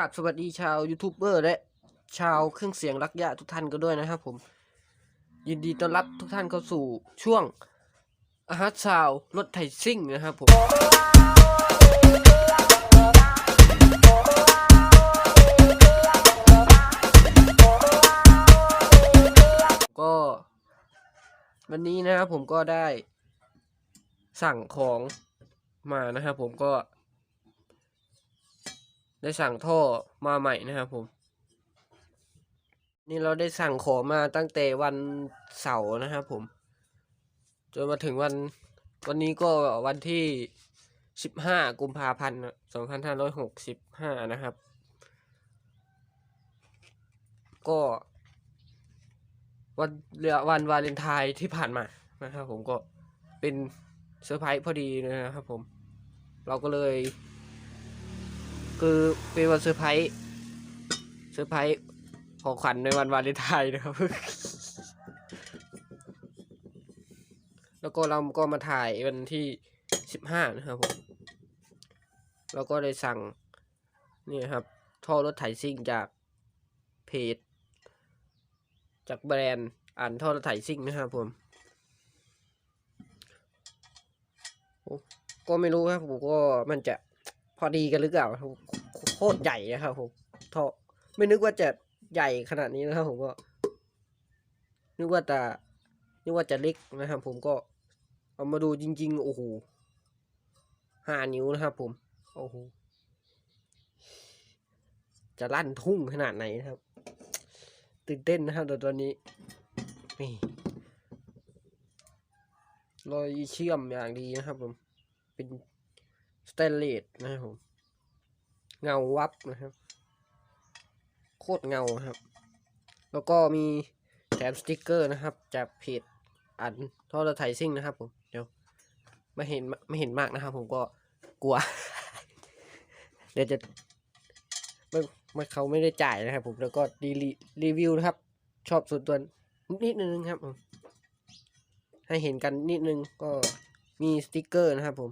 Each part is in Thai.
กราบสวัสดีชาวยูทูบเบอร์และชาวเครื่องเสียงรักยะทุกท่านกันด้วยนะครับผม ยินดีต้อนรับทุกท่านเข้าสู่ช่วงอาหารชาวรถไถซิ่งนะครับผม ก็ วันนี้นะครับผมก็ได้สั่งของมานะครับผมก็ ได้สั่งท่อมาใหม่นะครับผม นี่เราได้สั่งของมาตั้งแต่วันเสาร์นะครับผม จนมาถึงวันวันนี้ก็วันที่สิบห้ากุมภาพันธ์สองพันห้าร้อยหกสิบห้านะครับ ก็วันเรือวันวาเลนไทน์ที่ผ่านมานะครับผมก็เป็นเซอร์ไพรส์พอดีนะครับผม เราก็เลย คือเป็นวันเซอร์ไพรส์เซอร์ไพรส์ของขวัญในวันวาเลนไทน์นะครับ แล้วก็เราก็มาถ่ายวันที่สิบห้านะครับผมแล้วก็ได้สั่งนี่ครับท่อรถไถซิ่งจากเพจ จากแบรนด์อ่านท่อรถไถซิ่งนะครับผมก็ไม่รู้ครับผมก็มันจะ พอดีกันหรือเปล่าครับโคตรใหญ่นะครับผมท่อไม่นึกว่าจะใหญ่ขนาดนี้นะครับผมก็ นึกว่าจะนึกว่าจะเล็กนะครับผมก็ เอามาดูจริง ๆ โอ้โหห้านิ้วนะครับผม โอ้โหจะลั่นทุ่งขนาดไหนนะครับ ตื่นเต้นนะครับตอนนี้นี่รอยเชื่อมอย่างดีนะครับผม เป็น ตนเลสนะครับผมเงาวับนะครับ โคตรเงาครับ แล้วก็มีแถมสติกเกอร์นะครับ จากเพจอันทอรถไถซิ่งนะครับผมเดี๋ยวไม่เห็นไม่เห็นมากนะครับ ผมก็กลัว เดี๋ยวจะไม่ไม่เขาไม่ได้จ่ายนะครับ ผมแล้วก็รีรีวิวนะครับ ชอบส่วนตัวนิดนึงครับผมให้เห็นกันนิดนึงก็มีสติกเกอร์นะครับผม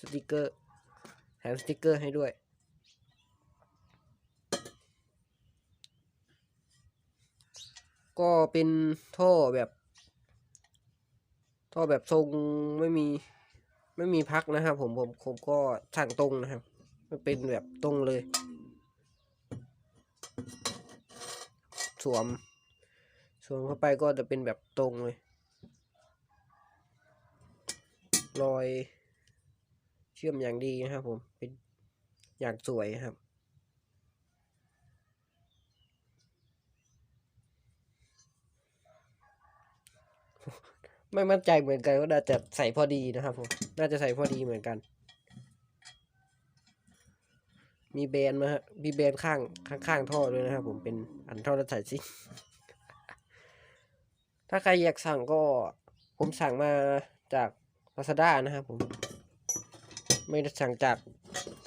สติกเกอร์ สติกเกอร์ให้ด้วย ก็เป็นท่อแบบ ท่อแบบทรงไม่มีไม่มีพักนะครับผมผมผมก็สั่งตรงนะครับ มันเป็นแบบตรงเลย สวม สวมเข้าไปก็จะเป็นแบบตรงเลย รอย เชื่อมอย่างดีนะครับผมเป็นอย่างสวยครับ ไม่มั่นใจเหมือนกันว่าน่าจะใส่พอดีนะครับผมน่าจะใส่พอดีเหมือนกัน มีแบรนด์มาฮะมีแบรนด์ข้างข้างางท่อด้วยนะครับผมเป็นอันท่อรถไถซิ่งถ้าใครอยากสั่งก็ผมสั่งมาจาก Lazada นะครับผม ไม่ได้สั่งจาก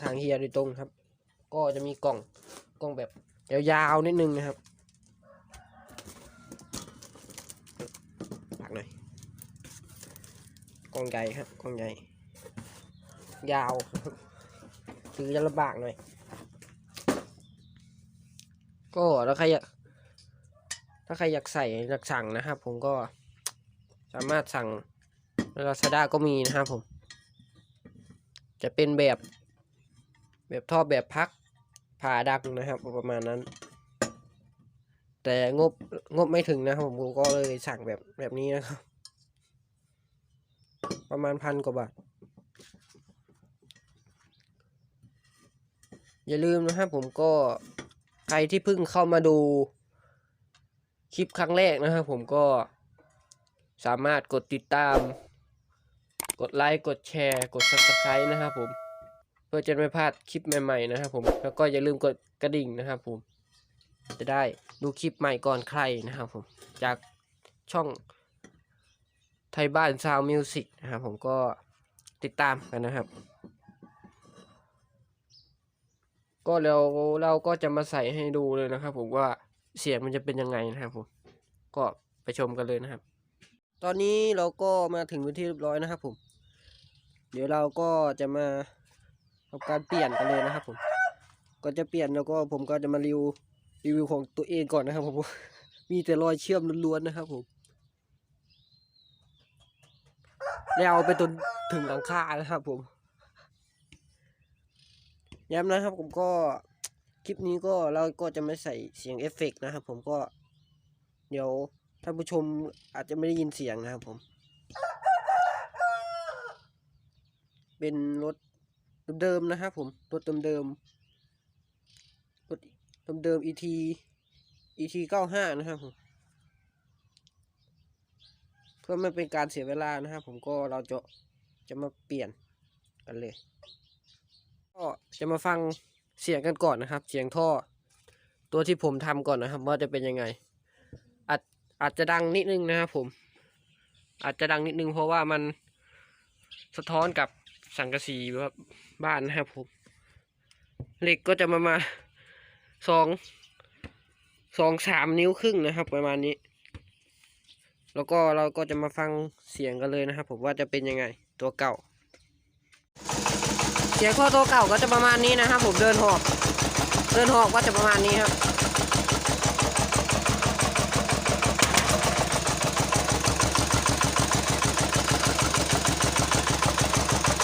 ทางเฮียโดยตรงครับ ก็จะมีกล่องกล่องแบบยาวๆนิดนึงนะครับผักหน่อยกล่องใหญ่ครับกล่องใหญ่ ยาวถือจะลำบากหน่อย ก็แล้วใครอยากถ้าใครอยากใส่อยากสั่งนะครับ ผมก็สามารถสั่งลาซาด้าก็มีนะครับผม จะเป็นแบบ แบบท่อแบบพักผ่าดังนะครับประมาณนั้น แต่งบงบไม่ถึงนะครับผมก็เลยสั่งแบบแบบนี้นะครับ ประมาณพันกว่าบาท อย่าลืมนะครับผมก็ใครที่เพิ่งเข้ามาดูคลิปครั้งแรกนะครับผมก็สามารถกดติดตาม กดไลค์กดแชร์ กด subscribe นะครับผม เพื่อจะไม่พลาดคลิปใหม่ๆนะครับผมแล้วก็อย่าลืมกดกระดิ่งนะครับผม จะได้ดูคลิปใหม่ก่อนใครนะครับผมจากช่องไทยบ้านซาวมิวสิกนะครับผมก็ติดตามกันนะครับ ก็เราเราก็จะมาใส่ให้ดูเลยนะครับผมว่าเสียงมันจะเป็นยังไงนะครับผม ก็ไปชมกันเลยนะครับ ตอนนี้เราก็มาถึงพื้นที่เรียบร้อยนะครับผม เดี๋ยวเราก็จะมาทำการเปลี่ยนกันเลยนะครับผมก่อนจะเปลี่ยนแล้วก็ผมก็จะมารีวิวรีวิวของตัวเองก่อนนะครับผม มีแต่รอยเชื่อมล้วนๆนะครับผมแล้วเอาไปจนถึงหลังคานะครับผม ย้ำนะครับผมก็คลิปนี้ก็เราก็จะไม่ใส่เสียงเอฟเฟกต์นะครับผมก็เดี๋ยว ท่านผู้ชมอาจจะไม่ได้ยินเสียงนะครับผม เป็นรถเดิมๆนะครับผม รถเดิมๆรถเดิมๆ ET ET เก้าห้านะครับผม เพื่อไม่เป็นการเสียเวลานะครับผมก็เราจะจะมาเปลี่ยนกันเลย ก็จะมาฟังเสียงกันก่อนนะครับ เสียงท่อ ตัวที่ผมทำก่อนนะครับ ว่าจะเป็นยังไงอาจ อาจจะดังนิดนึงนะครับผม อาจจะดังนิดนึงเพราะว่ามันสะท้อนกับสังกะสีแบบบ้านนะครับผมเหล็กก็จะมามาสองสองสามนิ้วครึ่งนะครับ ประมาณนี้ แล้วก็เราก็จะมาฟังเสียงกันเลยนะครับ ผมว่าจะเป็นยังไงตัวเก่า เสียงท่อตัวเก่าก็จะประมาณนี้นะครับ ผมเดินหอบเดินหอบก็จะประมาณนี้ครับ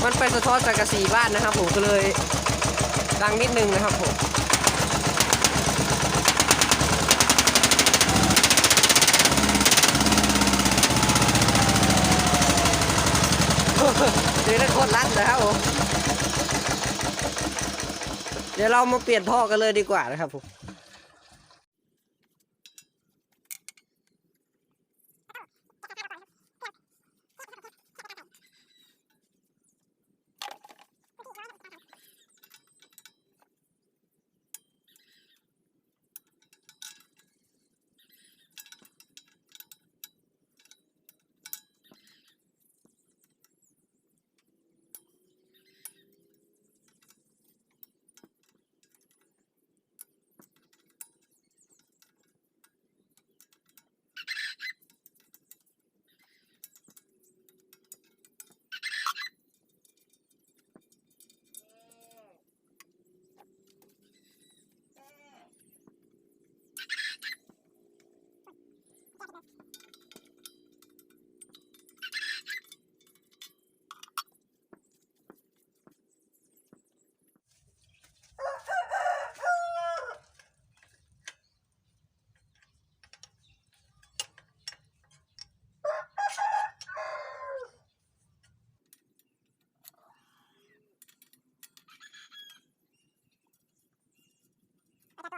มันไปสะท้อนจากกระสีบ้านนะครับผมก็เลยดังนิดนึงนะครับผมเดี๋ยวได้โคตรรัดเลยครับผมเดี๋ยวเรามาเปลี่ยนท่อกันเลยดีกว่านะครับผม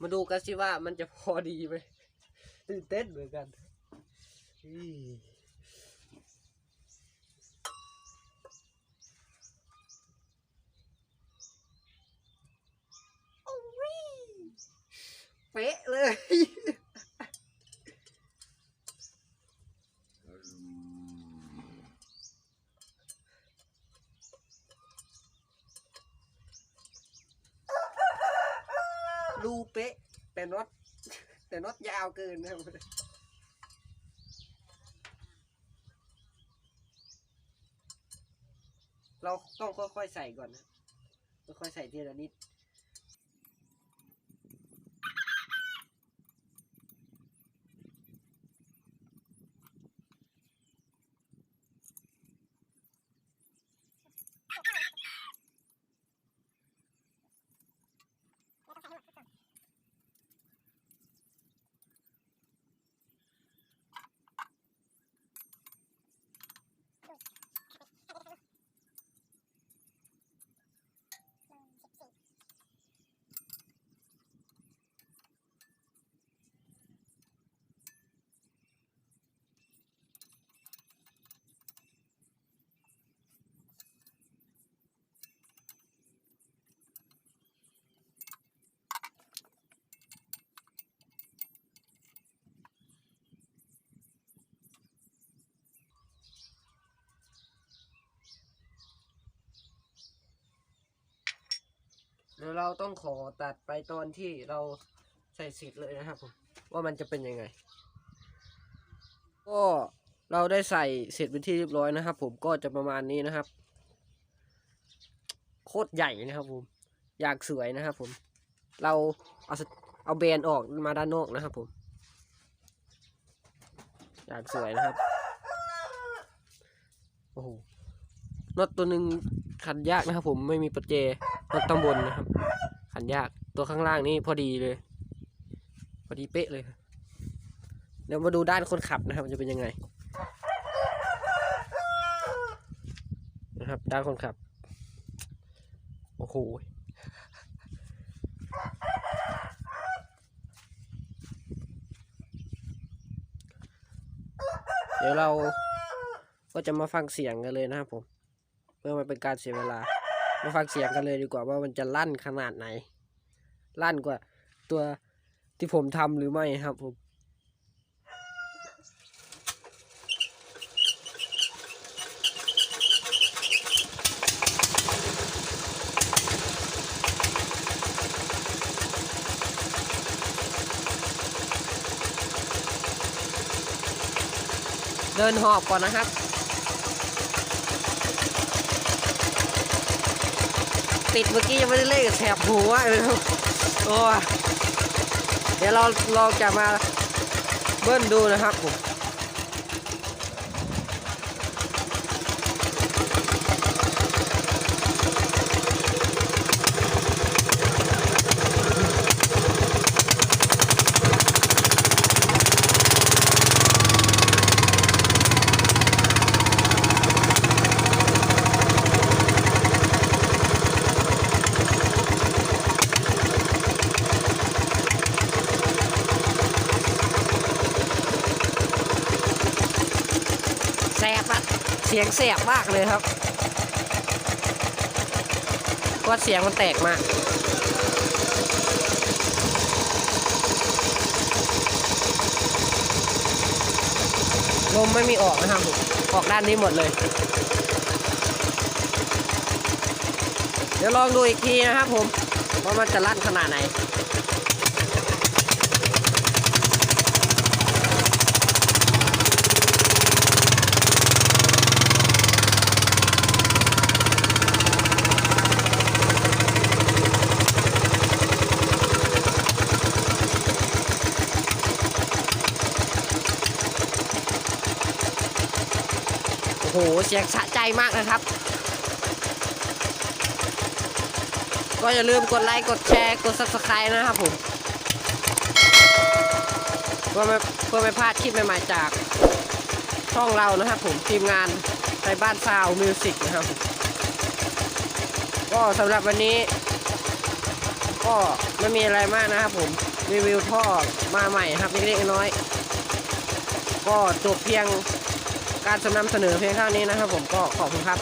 มาดูกันสิว่ามันจะพอดีไหมตื่นเต้นเหมือนกันอี๋โอ้ยเป๊ะเลย รูเป๊ะ แต่น็อตแต่น็อตยาวเกินนะครับเราต้องค่อยๆใส่ก่อนนะค่อยๆใส่ทีละนิด ดี๋ยวเราต้องขอตัดไปตอนที่เราใส่เสร็จเลยนะครับผมว่ามันจะเป็นยังไง ก็เราได้ใส่เสร็จเป็นที่เรียบร้อยนะครับ ผมก็จะประมาณนี้นะครับ โคตรใหญ่นะครับผม อยากสวยนะครับผม เราเอาเอาแบรนด์ออกมาด้านนอกนะครับผม อยากสวยนะครับ โอ้โห น็อตตัวหนึ่งขันยากนะครับผมไม่มีประแจ น็อตำบนนะครับ ขันยากตัวข้างล่างนี่พอดีเลย พอดีเป๊ะเลยเดี๋ยวมาดูด้านคนขับนะครับจะเป็นยังไง นะครับ ด้านคนขับ โอ้โหเดี๋ยวเราก็จะมาฟังเสียงกันเลยนะครับผม เพื่อไมันเป็นการเสียเวลา มาฟังเสียงกันเลยดีกว่าว่ามันจะลั่นขนาดไหน ลั่นกว่าตัวที่ผมทำหรือไม่ครับผมเดินหอบก่อนนะครับ ติดเมื่อกี้ยังไม่ได้เล่นกับแถบหัวเลยครับโอ้เดี๋ยวเราลองจะมาเบิ้ลดูนะครับผม ยงแสบมากเลยครับว่าเสียงมันแตกมากลมไม่มีออกนะครับผมออกด้านนี้หมดเลย เดี๋ยวลองดูอีกทีนะครับผม ว่ามันจะลั่นขนาดไหน สียงสะใจมากนะครับ ก็อย่าลืมกดไลค์ กดแชร์ กด subscribe นะครับผมเพื่อไม่เพื่อไม่พลาดคลิปใหม่ๆจากช่องเรานะครับผมทีมงานในบ้านซาวมิวสิกนะครับผมก็สำหรับวันนี้ ก็ไม่มีอะไรมากนะครับผมรีวิวท่อมาใหม่ครับเล็กๆน้อยๆก็จบเพียง การนำเสนอเพียงเท่านี้นะครับผมก็ขอบคุณครับ